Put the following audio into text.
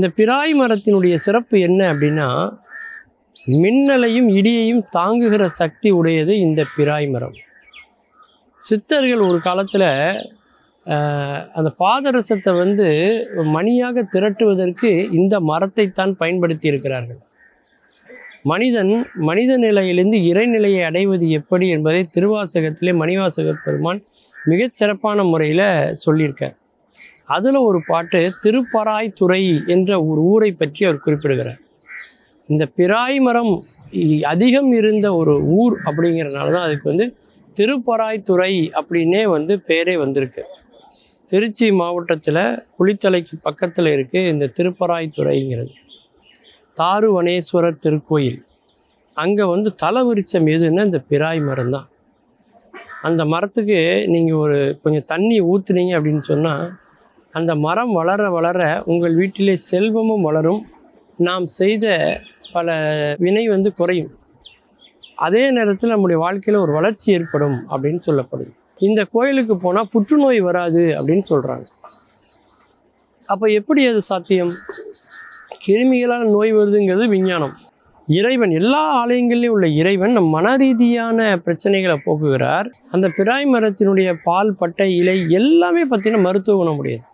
இந்த பிராய் மரத்தினுடைய சிறப்பு என்ன அப்படின்னா மின்னலையும் இடியையும் தாங்குகிற சக்தி உடையது இந்த பிராய் மரம். சித்தர்கள் ஒரு காலத்தில் அந்த பாதரசத்தை வந்து மணியாக திரட்டுவதற்கு இந்த மரத்தை தான் பயன்படுத்தி இருக்கிறார்கள். மனிதன் மனித நிலையிலிருந்து இறைநிலையை அடைவது எப்படி என்பதை திருவாசகத்திலே மணிவாசக பெருமான் மிகச் சிறப்பான முறையில் சொல்லியிருக்கார். அதில் ஒரு பாட்டு திருப்பராய்த்துறை என்ற ஒரு ஊரை பற்றி அவர் குறிப்பிடுகிறார். இந்த பிராய் மரம் இ- அதிகம் இருந்த ஒரு ஊர் அப்படிங்கிறனால தான் அதுக்கு வந்து திருப்பராய்த்துறை அப்படின்னே வந்து பேரே வந்திருக்கு. திருச்சி மாவட்டத்தில் குளித்தலைக்கு பக்கத்தில் இருக்குது இந்த திருப்பராய்த்துறைங்கிறது தாருவனேஸ்வரர் திருக்கோயில். அங்கே வந்து தலை விரிச்சம் எதுன்னா இந்த பிராய் மரம் தான். அந்த மரத்துக்கு நீங்கள் ஒரு கொஞ்சம் தண்ணி ஊற்றுனீங்க அப்படின்னு சொன்னால் அந்த மரம் வளர வளர உங்கள் வீட்டிலே செல்வமும் வளரும். நாம் செய்த பல வினை வந்து குறையும். அதே நேரத்தில் நம்முடைய வாழ்க்கையில் ஒரு வளர்ச்சி ஏற்படும் அப்படின்னு சொல்லப்படுது. இந்த கோயிலுக்கு போனால் புற்றுநோய் வராது அப்படின்னு சொல்கிறாங்க அப்போ எப்படி அது சாத்தியம்? கிருமிகளால் நோய் வருதுங்கிறது விஞ்ஞானம். இறைவன் எல்லா ஆலயங்களிலும் உள்ள இறைவன் நம் மன ரீதியான பிரச்சனைகளை போக்குகிறார். அந்த பிராய் மரத்தினுடைய பால் பட்டை இலை எல்லாமே பார்த்தீங்கன்னா மருத்துவ குணமுடையது.